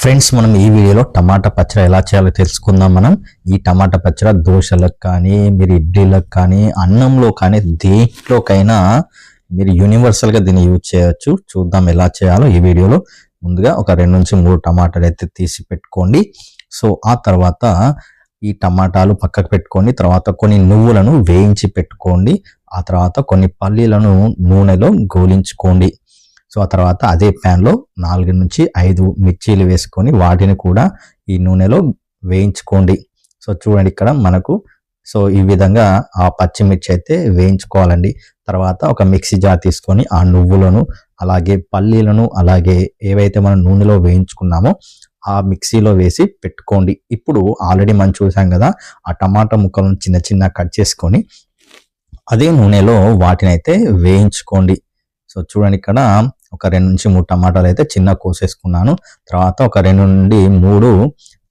Friends మనం ఈ వీడియోలో టమాటా పచ్చడి ఎలా చేయాలో తెలుసుకుందాం మనం. ఈ టమాటా పచ్చడి దోశలకు కానీ మీరు ఇడ్లీలకు కానీ అన్నంలో కానీ దేంట్లోకైనా మీరు యూనివర్సల్గా దీన్ని యూజ్ చేయొచ్చు. చూద్దాం ఎలా చేయాలో ఈ వీడియోలో. ముందుగా ఒక రెండు నుంచి మూడు టమాటాలు అయితే తీసి పెట్టుకోండి. సో ఆ తర్వాత ఈ టమాటాలు పక్కకు పెట్టుకొని తర్వాత కొన్ని నువ్వులను వేయించి పెట్టుకోండి. ఆ తర్వాత కొన్ని పల్లీలను నూనెలో గోలించుకోండి. సో ఆ తర్వాత అదే ప్యాన్లో నాలుగు నుంచి ఐదు మిర్చీలు వేసుకొని వాటిని కూడా ఈ నూనెలో వేయించుకోండి. సో చూడండి ఇక్కడ మనకు సో ఈ విధంగా ఆ పచ్చిమిర్చి అయితే వేయించుకోవాలండి. తర్వాత ఒక మిక్సీ జార్ తీసుకొని ఆ నువ్వులను అలాగే పల్లీలను అలాగే ఏవైతే మనం నూనెలో వేయించుకున్నామో ఆ మిక్సీలో వేసి పెట్టుకోండి. ఇప్పుడు ఆల్రెడీ మనం చూసాం కదా ఆ టమాటా ముక్కలను చిన్న చిన్న కట్ చేసుకొని అదే నూనెలో వాటినైతే వేయించుకోండి. సో చూడండి ఇక్కడ ఒక రెండు నుంచి మూడు టమాటాలు అయితే చిన్న కోసేసుకున్నాను. తర్వాత ఒక రెండు నుండి మూడు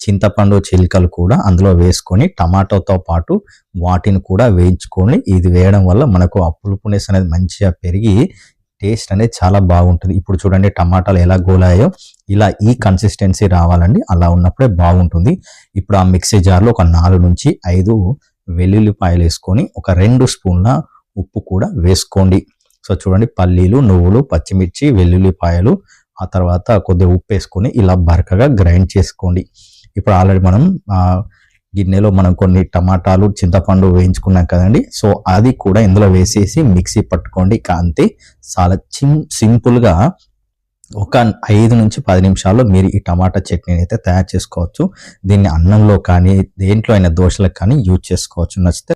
చింతపండు చిలుకలు కూడా అందులో వేసుకొని టమాటోతో పాటు వాటిని కూడా వేయించుకొని ఇది వేయడం వల్ల మనకు ఆ పులుపునెస్ అనేది మంచిగా పెరిగి టేస్ట్ అనేది చాలా బాగుంటుంది. ఇప్పుడు చూడండి టమాటాలు ఎలా గోలాయో ఇలా ఈ కన్సిస్టెన్సీ రావాలండి. అలా ఉన్నప్పుడే బాగుంటుంది. ఇప్పుడు ఆ మిక్సీ జార్లో ఒక నాలుగు నుంచి ఐదు వెల్లుల్లిపాయలు వేసుకొని ఒక రెండు స్పూన్ల ఉప్పు కూడా వేసుకోండి. సో చూడండి పల్లీలు నువ్వులు పచ్చిమిర్చి వెల్లుల్లిపాయలు ఆ తర్వాత కొద్దిగా ఉప్పు వేసుకొని ఇలా బరకగా గ్రైండ్ చేసుకోండి. ఇప్పుడు ఆల్రెడీ మనం గిన్నెలో మనం కొన్ని టమాటాలు చింతపండు వేయించుకున్నాం కదండి. సో అది కూడా ఇందులో వేసేసి మిక్సీ పట్టుకోండి. కాంతి చాలా చిం సింపుల్గా ఒక ఐదు నుంచి పది నిమిషాల్లో మీరు ఈ టమాటా చట్నీని అయితే తయారు చేసుకోవచ్చు. దీన్ని అన్నంలో కానీ దేంట్లో అయినా దోశలకు కానీ యూజ్ చేసుకోవచ్చు. నచ్చితే